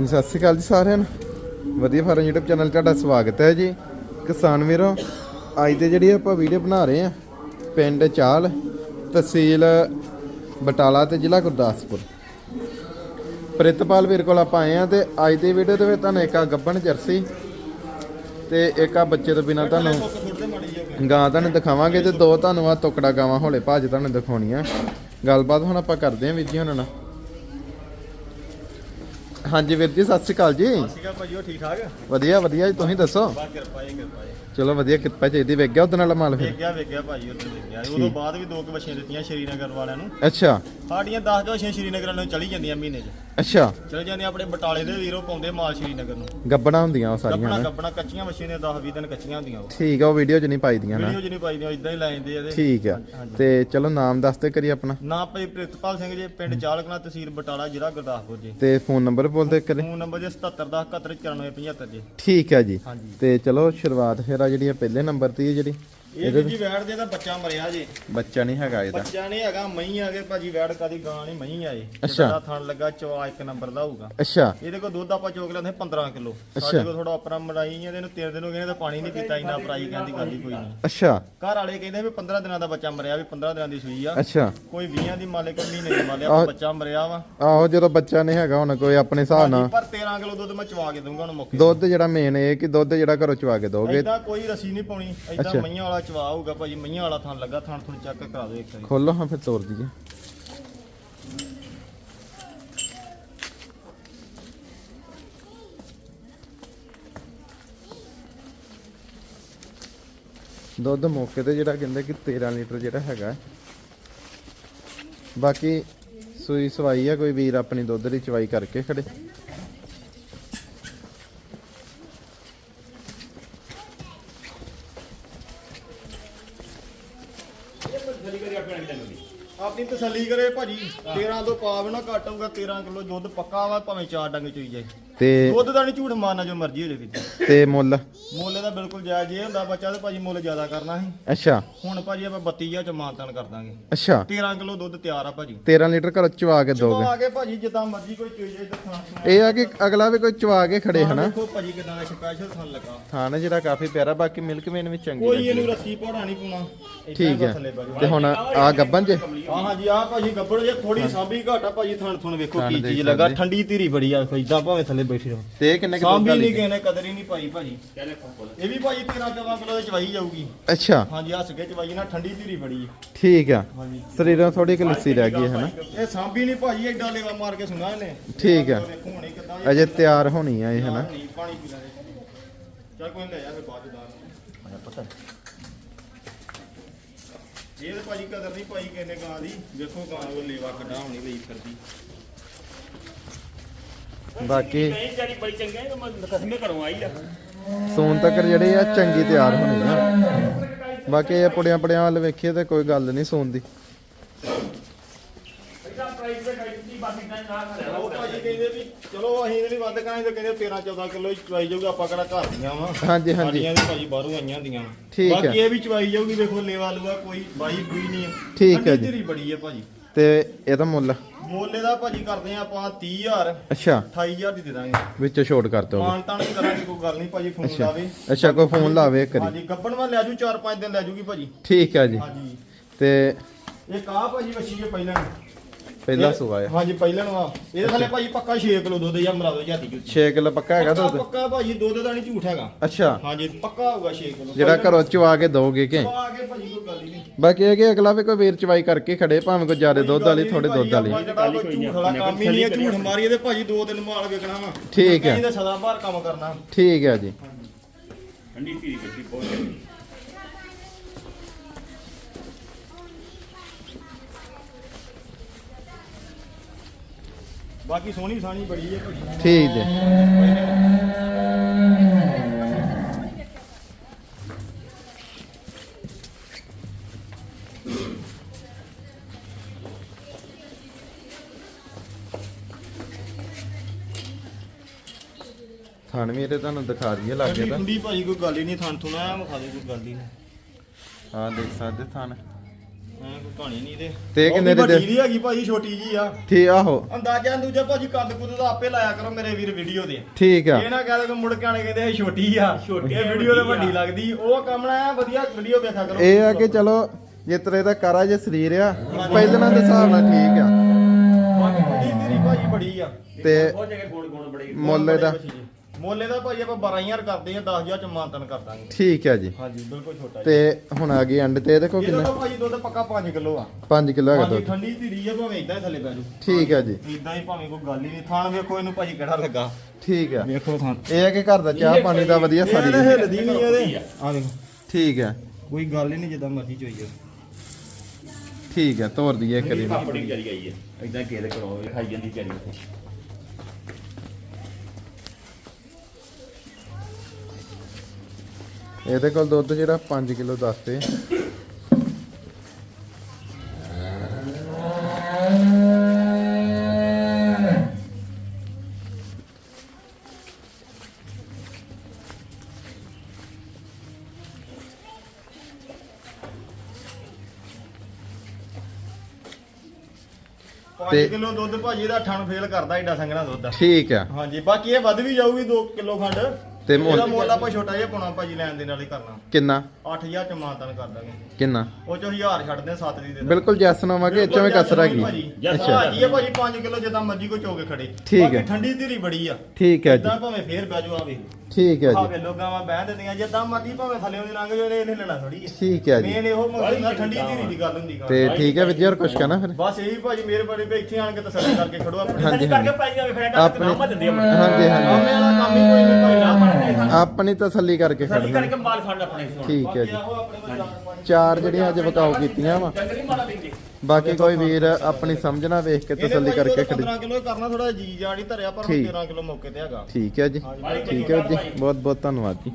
ਜੀ, ਸਤਿ ਸ਼੍ਰੀ ਅਕਾਲ ਜੀ ਸਾਰਿਆਂ ਨੂੰ। ਵਧੀਆ ਫਾਰਮ YouTube ਚੈਨਲ ਤੁਹਾਡਾ ਸਵਾਗਤ ਹੈ ਜੀ। ਕਿਸਾਨ ਵੀਰੋ ਅੱਜ ਤੇ ਜਿਹੜੀ ਆਪਾਂ ਵੀਡੀਓ ਬਣਾ ਰਹੇ ਆ ਪਿੰਡ ਚਾਲ ਤਹਿਸੀਲ ਬਟਾਲਾ ਤੇ ਜ਼ਿਲ੍ਹਾ ਗੁਰਦਾਸਪੁਰ। ਪ੍ਰਿਤਪਾਲ ਵੀਰ ਕੋਲ ਆਪਾਂ ਆਏ ਆ ਤੇ ਅੱਜ ਦੀ ਵੀਡੀਓ ਦੇ ਵਿੱਚ ਤੁਹਾਨੂੰ ਇੱਕ ਆ ਗੱਬਣ ਜਰਸੀ ਤੇ ਇੱਕ ਆ ਬੱਚੇ ਤੋਂ ਬਿਨਾ ਤੁਹਾਨੂੰ ਗਾਂ ਤੁਹਾਨੂੰ ਦਿਖਾਵਾਂਗੇ ਤੇ ਦੋ ਤੁਹਾਨੂੰ ਆ ਟੁਕੜਾ ਗਾਵਾਂ ਹੌਲੇ ਭਾਜ ਤੁਹਾਨੂੰ ਦਿਖਾਉਣੀਆਂ। ਗੱਲਬਾਤ ਹੁਣ ਆਪਾਂ ਕਰਦੇ ਆਂ ਵੀਰ ਜੀ ਉਹਨਾਂ ਨਾਲ। ਹਾਂਜੀ ਵੀਰ ਜੀ ਸਤਿ ਸ਼੍ਰੀ ਅਕਾਲ ਜੀ। ਸੀਗਾ ਭਾਜੀ ਉਹ ਠੀਕ ਠਾਕ? ਵਧੀਆ ਵਧੀਆ ਜੀ ਤੁਸੀਂ ਦੱਸੋ? ਬਾ ਕਿਰਪਾ ਹੀ ਚਲੋ ਵਧੀਆ ਕਿਰਪਾ ਚਾਹੀਦੀ ਵੇਖ ਗਿਆ ਉਹਦੇ ਨਾਲ ਮਾਲ ਵੇਖ ਗਿਆ ਵੇਖ ਗਿਆ ਭਾਜੀ ਉੱਥੇ ਵੇਖ ਗਿਆ ਉਦੋਂ ਬਾਅਦ ਵੀ ਦੋ ਕੁ ਬੱਚੀਆਂ ਦਿੱਤੀਆਂ ਸ਼੍ਰੀਨਗਰ ਵਾਲਿਆਂ ਨੂੰ। ਅੱਛਾ। ਸਾਡੀਆਂ 10 ਕੁ ਬੱਚੀਆਂ ਸ਼੍ਰੀਨਗਰ ਵਾਲਿਆਂ ਨੂੰ ਚਲੀ ਜਾਂਦੀਆਂ ਮਹੀਨੇ 'ਚ। ਅੱਛਾ। ਚਲ ਜਾਂਦੀਆਂ ਆਪਣੇ ਬਟਾਲੇ ਦੇ ਵੀਰੋ ਪਾਉਂਦੇ ਮਾਲ ਸ਼੍ਰੀਨਗਰ ਨੂੰ। ਗੱਬਣਾ ਹੁੰਦੀਆਂ ਉਹ ਸਾਰੀਆਂ ਗੱਪਣਾ ਨਾ ਗੱਪਣਾ ਕੱਚੀਆਂ ਬੱਚੀਆਂ ਦੀਆਂ 10 20 ਦਿਨ ਕੱਚੀਆਂ ਹੁੰਦੀਆਂ ਉਹ। ਠੀਕ ਆ ਉਹ ਵੀਡੀਓ 'ਚ ਨਹੀਂ ਪਾਈ ਦੀਆਂ ਨਾ ਵੀਡੀਓ 'ਚ ਨਹੀਂ ਪਾਈਦੀਆਂ ਇਦਾਂ ਹੀ ਲੈ ਜਾਂਦੇ ਇਹਦੇ। ਠੀਕ ਆ। ਤੇ ਚਲੋ ਨਾਮ ਦੱਸ ਤੇ ਕਰੀ ਆਪਣਾ। ਨਾ ਭਾਈ ਪ੍ਰਿਤਪਾਲ ਸਿੰਘ ਜੀ ਪਿੰਡ ਚਾਲਕਣਾ ਤਹਿਸੀਲ ਬਟਾਲਾ ਜ਼ਿਲ੍ਹਾ ਗੁਰਦਾਸਪੁਰ ਜੀ। ਤੇ ਫੋਨ ਨੰਬਰ ਬੋਲ ਦੇ ਕਰੇ ਫੋਨ ਨੰਬਰ ਜੀ 7710719475 ਜੀ। ਠੀਕ ਹੈ ਜੀ। ਹਾਂਜੀ। ਤੇ ਚਲੋ ਸ਼ੁਰੂਆਤ ਫਿਰ ਆ ਜਿਹੜੀ ਪਹਿਲੇ ਨੰਬਰ ਤੇ ਹੀ ਹੈ ਜਿਹੜੀ। ਇਹ ਜੀ ਵੈੜ ਦੇ ਦਾ ਬੱਚਾ ਮਰਿਆ ਜੀ। ਬੱਚਾ ਨਹੀਂ ਹੈਗਾ ਇਹਦਾ। ਬੱਚਾ ਨਹੀਂ ਹੈਗਾ ਮਹੀਂ ਆ ਗਏ ਭਾਜੀ ਵੈੜ ਕਾਦੀ ਗਾਂ ਨਹੀਂ ਮਹੀਂ ਆਏ। ਅੱਛਾ। ਥਣ ਲੱਗਾ ਚਵਾ ਇੱਕ ਨੰਬਰ ਦਾ ਹੋਊਗਾ। ਅੱਛਾ। ਇਹਦੇ ਕੋਲ ਦੁੱਧ ਆਪਾਂ ਚੋਕ ਲੈਂਦੇ 15 ਕਿਲੋ। ਸਾਡੇ ਕੋਲ ਥੋੜਾ ਆਪਣਾ ਮੜਾਈ ਇਹਦੇ ਨੂੰ ਤਿੰਨ ਦਿਨ ਹੋ ਗਏ ਤਾਂ ਪਾਣੀ ਨਹੀਂ ਪੀਤਾ ਇੰਨਾ ਪ੍ਰਾਈ ਕਹਿੰਦੀ ਗੱਲ ਹੀ ਕੋਈ ਨਹੀਂ। ਅੱਛਾ। ਘਰ ਵਾਲੇ ਕਹਿੰਦੇ ਵੀ 15 ਦਿਨਾਂ ਦਾ ਬੱਚਾ ਮਰਿਆ ਵੀ 15 ਦਿਨਾਂ ਦੀ ਸੂਈ ਆ। ਅੱਛਾ। ਕੋਈ 20 ਦੀ ਮਾਲੇ ਕੋਈ ਮਹੀਨੇ ਦੀ ਮਾਲੇ ਆਪਾਂ ਬੱਚਾ ਮਰਿਆ ਵਾ। ਆਹੋ ਜਦੋਂ ਬੱਚਾ ਨਹੀਂ ਹੈਗਾ ਹੁਣ ਕੋਈ ਆਪਣੇ ਹਿਸਾਬ ਨਾਲ। ਪਰ 13 ਕਿਲੋ ਦੁੱਧ ਮੈਂ ਚਵਾ ਕੇ ਦੂੰਗਾ ਉਹਨੂੰ ਮੌਕੇ ਦੁੱਧ ਜਿਹੜਾ ਮੇਨ ਇਹ ਕਿ ਦੁੱਧ ਜਿਹੜਾ ਘਰੋਂ ਚਵਾ ਕੇ ਦੋਗੇ ਇਦਾਂ ਕੋਈ ਰਸੀ ਨਹੀਂ ਪਾਉਣੀ। ਇਦਾਂ ਮਈਆਂ ਵਾਲਾ ਚਵਾ ਹੋਊਗਾ ਭਾਜੀ ਮਈਆਂ ਵਾਲਾ ਥਣ ਲੱਗਾ ਥਣ ਥਣ ਚੈੱਕ ਕਰਾ ਦਿਓ ਇੱਕ ਵਾਰੀ। ਖੋਲੋ, ਹਾਂ, ਫਿਰ ਤੋੜ ਦਈਏ। ਦੁੱਧ ਮੌਕੇ ਤੇ ਜਿਹੜਾ ਕਹਿੰਦੇ ਕਿ 13 ਲੀਟਰ ਜਿਹੜਾ ਹੈਗਾ। ਬਾਕੀ ਸੂਈ ਸਵਾਈ ਆ, ਕੋਈ ਵੀਰ ਆਪਣੀ ਦੁੱਧ ਦੀ ਚਵਾਈ ਕਰਕੇ ਖੜੇ। ਆਪਣੀ ਤਸੱਲੀ ਕਰੇ ਭਾਜੀ। 13 ਤੋਂ ਪਾਵ ਨਾ ਘੱਟ ਹੋਊਗਾ 13 ਕਿਲੋ ਦੁੱਧ ਪੱਕਾ ਵਾ ਭਾਵੇਂ ਚਾਰ ਡੰਗ ਚੋਈ ਜਾਏ। ਤੇ ਦੁੱਧ ਦਾ ਨਹੀਂ ਝੂਠ ਮਾਰਨਾ ਜੋ ਮਰਜ਼ੀ ਹੋ ਜਾਵੇ ਤੇ ਮੁੱਲ? ਮੁੱਲ ਦਾ ਬਿਲਕੁਲ ਜਾਇਜ਼ ਇਹ ਹੁੰਦਾ ਬੱਚਾ ਤੇ ਭਾਜੀ ਮੁੱਲ ਜ਼ਿਆਦਾ ਕਰਨਾ ਸੀ। ਅੱਛਾ। ਹੁਣ ਭਾਜੀ ਆਪਾਂ 32000 ਚ ਮਾਨਤਾਨ ਕਰ ਦਾਂਗੇ। ਅੱਛਾ। 13 ਕਿਲੋ ਦੁੱਧ ਤਿਆਰ ਆ ਭਾਜੀ। 13 ਲੀਟਰ ਘਰੋਂ ਚਵਾ ਕੇ ਦੋਗੇ ਆ ਕੇ ਭਾਜੀ ਜਿੱਦਾਂ ਮਰਜ਼ੀ ਕੋਈ ਚੋਈ ਜਾਏ ਦੱਸਣਾ ਇਹ ਆ ਕਿ ਅਗਲਾ ਵੀ ਕੋਈ ਚਵਾ ਕੇ ਖੜੇ ਹਨਾ? ਦੇਖੋ ਭਾਜੀ ਕਿਦਾਂ ਦਾ ਸਪੈਸ਼ਲ ਥਣ ਲੱਗਾ। ਥਾਣਾ ਜਿਹੜਾ ਕਾਫੀ ਪਿਆਰਾ ਬਾਕੀ ਮਿਲਕ ਮੇਨ ਵੀ ਚੰਗੀ ਕੋਈ ਇਹਨੂੰ ਰੱਸੀ ਪੌੜਾ ਨਹੀਂ ਪਾਉਣਾ ਏਦਾਂ ਠੀਕ ਹੈ। ਤੇ ਹੁਣ ਆ ਗੱਬਨ ਜੇ? ਹਾਂ ਹਾਂਜੀ ਆ ਭਾਜੀ ਗੱਬੜ ਜੇ ਥੋੜੀ ਸਾਂਭੀ ਘਾਟਾ ਭਾਜੀ ਥਣ ਥਣ ਵੇਖੋ ਥਣ ਕੀ ਦੇਖ ਚੀਜ਼ ਲੱਗਾ ਸਕਦੇ। ਠੰਡੀ ਧੀਰੀ ਬੜੀ ਆ ਇਦਾਂ ਭਾਵੇਂ ਥੱਲੇ ਬੈਠੀ ਰਹੋ। ਤੇ ਇਹ ਕਿੰਨੇ ਕਿਲੋ ਸਾਂਭੀ ਨਹੀਂ ਕਿਸੇ ਨੇ ਕਦਰ ਹੀ ਨਹੀਂ ਪਾਈ ਭਾਜੀ। ਇਹ ਵੀ ਭਾਜੀ 13 14 ਕਿਲੋ ਦੇ ਚਵਾਈ ਜਾਊਗੀ। ਅੱਛਾ। ਹਾਂਜੀ ਹੱਸ ਕੇ ਚਵਾਈ ਨਾ ਠੰਡੀ ਧੀਰੀ ਬੜੀ ਆ। ਠੀਕ ਆ। ਹਾਂਜੀ। ਸਰੀਰੋਂ ਥੋੜੀ ਕਿ ਲੱਸੀ ਰਹਿ ਗਈ ਹੈ ਹਨਾ? ਇਹ ਸਾਂਭੀ ਨਹੀਂ ਭਾਜੀ ਐਡਾ ਲੇਵਾ ਮਾਰ ਕੇ ਸੁਣਾ ਇਹਨੇ। ਠੀਕ ਆ। ਦੇਖੋ ਹੁਣੇ ਕਿੱਦਾਂ ਅਜੇ ਤਿਆਰ ਹੋਣੀ ਆ ਇਹ ਹਨਾ? ਨਹੀਂ ਪਾਣੀ ਪੀ ਲੈ। ਚੱਲ ਕੋਈ ਲੈ ਜਾ ਫਿਰ ਬਾਅਦ ਚ ਦਾਨ ਇਹ ਤਾਂ ਭਾਜੀ ਕਦਰ ਨਹੀਂ ਪਾਈ ਕਿਸੇ ਨੇ ਗਾਂ ਦੀ ਵੇਖੋ ਗਾਂ ਉਹ ਲੇਵਾ ਕੱਢਾ ਹੋਣੀ ਲਈ ਫਿਰਦੀ। ਬਾਕੀ ਨਹੀਂ ਜਾਰੀ ਬੜੀ ਚੰਗਾ ਹੈ ਮੈਂ ਕਸਮੇ ਘਰੋਂ ਆਈ ਆ। ਸੂਨ ਤੱਕ ਜਿਹੜੇ ਆ ਚੰਗੀ ਤਿਆਰ ਹੋਣੀ ਆ। ਬਾਕੀ ਇਹ ਪੁੜਿਆਂ ਪੜਿਆਂ ਵੱਲ ਵੇਖੀਏ ਤੇ ਕੋਈ ਗੱਲ ਨਹੀਂ ਸੂਨ ਦੀ ਇਹਦਾ ਪ੍ਰਾਈਸ ਤੇ ਗਾਈ ਦੀ ਬਾਕੀ ਤਾਂ ਨਾ ਕਰਿਆ ਉਹ ਭਾਜੀ ਕਹਿੰਦੇ ਵੀ ਚਲੋ ਅਸੀਂ ਇਹਦੇ ਲਈ ਵੱਧ ਕਰਾਂਗੇ ਤੇ ਕਹਿੰਦੇ 13 14 ਕਿਲੋ ਚਵਾਈ ਜਾਊਗੀ ਆਪਾਂ ਕਿਹੜਾ ਘਰ ਦੀਆਂ ਵਾ। ਹਾਂਜੀ ਹਾਂਜੀ। ਸਾਡੀਆਂ ਵੀ ਭਾਜੀ ਬਾਹਰੋਂ ਆਈਆਂ ਹੁੰਦੀਆਂ ਵਾਂ। ਠੀਕ ਹੈ। ਬਾਕੀ ਇਹ ਵੀ ਚਵਾਈ ਜਾਊਗੀ ਵੇਖੋ ਲੇਵਾ ਲੂਆ ਕੋਈ ਬਾਈ ਬੂਈ ਨਹੀਂ ਹੈ। ਠੀਕ ਹੈ ਠੰਡੀ ਜੀ। ਧੀਰੀ ਬੜੀ ਹੈ ਭਾਜੀ। ਤੇ ਇਹਦਾ ਮੁੱਲ ਮੋਲੇ ਦਾ ਭਾਜੀ ਕਰਦੇ ਆ ਆਪਾਂ 30000 ਅੱਛਾ। 28000 ਦੀ ਦੇ ਦਾਂਗੇ। ਵਿੱਚੋਂ ਛੋਟ ਕਰ ਦੋਗੇ ਮਾਨ ਤਾਨ ਵੀ ਕਰਾਂਗੇ ਕੋਈ ਗੱਲ ਨਹੀਂ ਭਾਜੀ ਫੋਨ ਅੱਛਾ। ਲਾਵੇ। ਅੱਛਾ ਕੋਈ ਫੋਨ ਲਾਵੇ ਕਰੀ ਹਾਂਜੀ ਗੱਬਣ ਮੈਂ ਲੈ ਜੂ 4-5 ਦਿਨ ਲੈ ਜੂਗੀ ਭਾਜੀ। ਠੀਕ ਆ ਜੀ। ਹਾਂਜੀ। ਤੇ ਇਹ ਕਾ ਭਾਜੀ ਵਛੀ ਜੇ ਪਹਿਲਾਂ ਪਹਿਲਾ ਸੁਆ ਆ। ਹਾਂਜੀ ਪਹਿਲਾਂ ਨੂੰ ਆ ਇਹਦੇ ਥੱਲੇ ਭਾਜੀ ਪੱਕਾ 6 ਕਿਲੋ ਦੁੱਧ ਜਾਂ ਮਰਾ ਦੋ ਜਾਤੀ ਜੁੱਤੀ 6 ਕਿਲੋ ਪੱਕਾ ਹੈਗਾ ਦੁੱਧ? ਪੱਕਾ ਭਾਜੀ ਦੁੱਧ ਦਾ ਨਹੀਂ ਝੂਠ ਹੈਗਾ। ਅੱਛਾ। ਹਾਂਜੀ ਪੱਕਾ ਹੋਊਗਾ 6 ਕਿਲੋ। ਜਿਹੜਾ ਘਰੋਂ ਚਵਾ ਕੇ ਦੋਗੇ ਕਿ? ਆ ਕੇ ਭਾਜੀ ਕੋਈ ਗੱਲ ਨਹੀਂ। ਬਾਕੀ ਇਹ ਕਿ ਅਗਲਾ ਵੀ ਕੋਈ ਵੀਰ ਚਵਾਈ ਕਰਕੇ ਖੜੇ ਭਾਵੇਂ ਕੋਈ ਜ਼ਿਆਦਾ ਦੁੱਧ ਵਾਲੀ ਥੋੜੇ ਦੁੱਧ ਵਾਲੀ। ਝੂਠ ਵਾਲਾ ਕੰਮ ਹੀ ਨਹੀਂ ਹੈ ਝੂਠ ਮਾਰੀ ਇਹਦੇ ਭਾਜੀ ਦੋ ਦਿਨ ਮਾਲ ਵੇਖਣਾ ਵਾ। ਠੀਕ ਹੈ। ਇਹਦਾ ਸਦਾ ਬਾਹਰ ਕੰਮ ਕਰਨਾ। ਠੀਕ ਹੈ ਜੀ। ਠੰਡੀ ਧੀਰੀ ਬੱਚੀ ਬਹੁਤ ਬਾਕੀ ਸੋਹਣੀ ਸਾਣੀ ਬੜੀ ਹੈ ਭਾਜੀ ਠੀਕ ਜੀ ਥਣ ਵੀ ਇਹਦੇ ਤੁਹਾਨੂੰ ਦਿਖਾ ਦਈਏ ਲੱਗੇ ਠੰਡੀ ਤਾਂ। ਠੰਡੀ ਭਾਜੀ ਕੋਈ ਗੱਲ ਹੀ ਨਹੀਂ ਥਣ ਥੁਣਾ ਆ ਵਿਖਾ ਦੇ ਕੋਈ ਗੱਲ ਹੀ ਨਹੀਂ। ਹਾਂ ਦੇਖ ਸਕਦੇ ਥਣ। ਐਂ ਕੋਈ ਕਹਾਣੀ ਨਹੀਂ ਇਹਦੇ। ਤੇ ਇਹ ਕਿੰਨੇ ਵੀ ਦੇ- ਵੱਡੀ ਹੈਗੀ ਭਾਜੀ ਛੋਟੀ ਜੀ ਆ। ਠੀਕ ਆਹੋ। ਅੰਦਾਜ਼ਾ ਦੂਜਾ ਭਾਜੀ ਕੱਦ ਕੁੱਦ ਦਾ ਆਪੇ ਲਾਇਆ ਕਰੋ ਮੇਰੇ ਵੀਰ ਵੀਡੀਓ ਦੇ। ਠੀਕ ਆ। ਇਹ ਨਾ ਕਹਦੇ ਮੁੜ ਕੇ ਆਣੇ ਕਹਿੰਦੇ ਇਹ ਛੋਟੀ ਆ। ਛੋਟੀ ਇਹ ਆ, ਵੀਡੀਓ ਤੇ ਵੱਡੀ ਆ। ਵੱਡੀ ਲੱਗਦੀ। ਉਹ ਕੰਮ ਨਾ ਐਂ ਵਧੀਆ ਵੀਡੀਓ ਵੇਖਿਆ ਕਰੋ। ਇਹ ਆ ਕਿ ਚਲੋ ਜੇ ਤੇਰੇ ਦਾ ਕਾਰਾ ਜੇ ਸਰੀਰ ਆ। ਪਹਿਲਾਂ ਦੇ ਹਿਸਾਬ ਨਾਲ ਠੀਕ ਆ। ਬਾਕੀ ਵੱਡੀ ਤੇਰੀ ਭਾਜੀ ਬੜੀ ਆ। ਤੇ ਬਹੁਤ ਜਗ੍ਹਾ ਗੋਲ ਗੋਲ ਬੜੇ। ਮੁੱਲ ਇਹਦਾ। ਮੁੱਲ ਇਹਦਾ ਭਾਜੀ ਆਪਾਂ 12000 ਕਰਦੇ ਆ 10000 ਚ ਮਾਨਤਨ ਕਰ ਦਾਂਗੇ। ਠੀਕ ਆ ਜੀ। ਹਾਂਜੀ ਬਿਲਕੁਲ ਛੋਟਾ ਜੀ। ਤੇ ਹੁਣ ਆ ਗਈ ਐਂਡ ਤੇ ਇਹਦੇ ਕੋਲ ਇਹਦਾ ਕਿੰਨਾ? ਤਾਂ ਭਾਜੀ ਦੁੱਧ ਪੱਕਾ 5 ਕਿਲੋ ਆ। 5 ਕਿਲੋ ਹੈਗਾ ਹਾਂਜੀ ਦੁੱਧ। ਠੰਡੀ ਧੀਰੀ ਆ ਭਾਵੇਂ ਇਦਾਂ ਹੀ ਥੱਲੇ ਪੈ ਜੂ ਠੀਕ ਆ ਜੀ। ਇਦਾਂ ਹੀ ਭਾਵੇਂ ਕੋਈ ਗੱਲ ਹੀ ਨਹੀਂ। ਥਾਣ ਵੇਖੋ ਇਹਨੂੰ ਭਾਜੀ ਕਿਹੜਾ ਲੱਗਾ। ਠੀਕ ਆ ਵੇਖੋ ਥਾਣ ਇਹ ਆ ਕਿ ਘਰ ਦਾ ਚਾਹ ਪਾਣੀ ਦਾ ਵਧੀਆ ਇਹ ਸਾਰੀ ਨਾ ਹਿੱਲਦੀ ਨਹੀਂ ਇਹਦੇ। ਆ ਦੇਖੋ ਠੀਕ ਆ ਕੋਈ ਗੱਲ ਹੀ ਨਹੀਂ ਜਿੱਦਾਂ ਮਰਜ਼ੀ ਚੋਈਏ ਠੀਕ ਆ ਤੋਰ ਦਈਏ ਦੀ ਵਿਚਾਰੀ ਆਈ ਹੈ। ਇਦਾਂ ਕੇਰ ਕਰੋ ਖਾਈ ਜਾਂਦੀ ਵਿਚਾਰੀ ਉੱਥੇ। ਇਹਦੇ ਕੋਲ ਦੁੱਧ ਜਿਹੜਾ 5 ਕਿਲੋ ਦੱਸਦੇ ਤੇ- 5 ਕਿਲੋ ਦੁੱਧ ਭਾਜੀ ਇਹਦਾ ਠਣ ਫੇਲ ਕਰਦਾ ਏਡਾ ਸੰਘਣਾ ਦੁੱਧ ਠੀਕ ਆ। ਹਾਂਜੀ ਬਾਕੀ ਇਹ ਵੱਧ ਵੀ ਜਾਊਗੀ 2 ਕਿਲੋ ਖੰਡ। ਤੇ ਮੁੱਲ? ਇਹਦਾ ਮੁੱਲ ਆਪਾਂ ਛੋਟਾ ਜਿਹਾ ਪਾਉਣਾ ਭਾਜੀ ਲੈਣ ਦੇ ਨਾਲ ਹੀ ਕਰਨਾ। ਕਿੰਨਾ? 8000 ਚ ਮਾਨਤਨ ਕਰ ਦਾਂਗੇ। ਕਿੰਨਾ? ਉਹ ਚੋਂ 1000 ਛੱਡਦੇ 7 ਦੀ ਦੇ ਦਾਂਗੇ। ਬਿਲਕੁਲ ਜੈਸਨ ਹੋਵਾਂਗੇ ਇੱਥੇ ਵਿੱਚ ਕਸਰ ਹੈਗੀ। ਭਾਜੀ। ਅੱਛਾ। ਭਾਜੀ। ਇਹ ਭਾਜੀ 5 ਕਿਲੋ ਜਿੱਦਾਂ ਮਰਜ਼ੀ ਕੋ ਚੋਕੇ ਖੜੇ। ਠੀਕ ਬਾਕੀ ਹੈ। ਠੰਡੀ ਧੀਰੀ ਬੜੀ ਆ। ਠੀਕ ਹੈ ਜੀ। ਇਦਾਂ ਭਾਵੇਂ ਫੇਰ ਬੈਜੋ ਆ ਵੇਖ ਠੀਕ ਹੈ ਜੀ। ਭਾਵੇਂ ਲੋਕਾਂ ਵਾ ਬਹਿ ਦਿੰਦੀਆਂ ਜਿੱਦਾਂ ਮਰਜ਼ੀ ਭਾਵੇਂ ਥੱਲੇ ਉਹਦੀ ਲੰਘ ਜਾਵੇ ਇਹਨੇ ਲੈਣਾ ਥੋੜੀ ਹੈ। ਠੀਕ ਹੈ ਜੀ। ਮੇਨ ਇਹੋ ਮਗਰ ਠੰਡੀ ਧੀਰੀ ਦੀ ਗੱਲ ਹੁੰਦੀ ਗਾ ਤੇ ਠੀਕ ਹੈ ਵੀਰ ਜੀ ਹੋਰ ਕਹਿਣਾ ਫਿਰ? ਬਸ ਇਹੀ ਭਾਜੀ ਮੇਰੇ ਬੜੇ ਵੀ ਇੱਥੇ ਆਣ ਕੇ ਤਸੱਲੀ ਕਰਕੇ ਖੜੋ ਆਪਣੇ ਹਾਂਜੀ, ਹਾਂਜੀ। ਕਰਕੇ ਪਾਈ ਜਾਵੇ ਖੜਿਆ ਕਰਕੇ ਨਾਮ ਦਿੰਦੇ ਆ ਮੁੰਡੇ। ਹਾਂਜੀ ਹਾਂਜੀ। ਕੰਮ ਵਾਲਾ ਕੰਮ ਹੀ ਕੋਈ ਨਹੀਂ ਭਾਈ ਨਾ ਸਾਨੂੰ ਆਪਣੀ ਤਸੱਲੀ ਕਰਕੇ ਸਹੀ ਖੜਨਾ। ਕਰਕੇ ਮਾਲ ਖਾਣ ਆਪਣੇ ਸੋਣ ਠੀਕ ਹੈ ਜੀ। ਆਪਣੇ ਕੋਲ ਚਾਰ ਜਿਹੜੀਆਂ ਅੱਜ ਵਿਕਾਊ ਕੀਤੀਆਂ ਵਾ। ਜੰਗਲੀ ਮਾਲਾ ਦਿੰਦੇ ਬਾਕੀ ਕੋਈ ਵੀਰ ਆਪਣੀ ਸਮਝਣਾ ਵੇਖ ਕੇ ਤਸੱਲੀ ਕਰਕੇ ਖੜੀ। 15 ਕਿਲੋ ਕਰਨਾ ਥੋੜਾ ਜੀ ਜਾਣੀ ਧਰਿਆ ਪਰ ਹੁਣ ਠੀਕ। 13 ਕਿਲੋ ਮੌਕੇ ਤੇ ਹੈਗਾ। ਠੀਕ ਹੈ ਜੀ। ਠੀਕ ਹੈ ਜੀ। ਬਹੁਤ ਬਹੁਤ ਧੰਨਵਾਦ ਜੀ।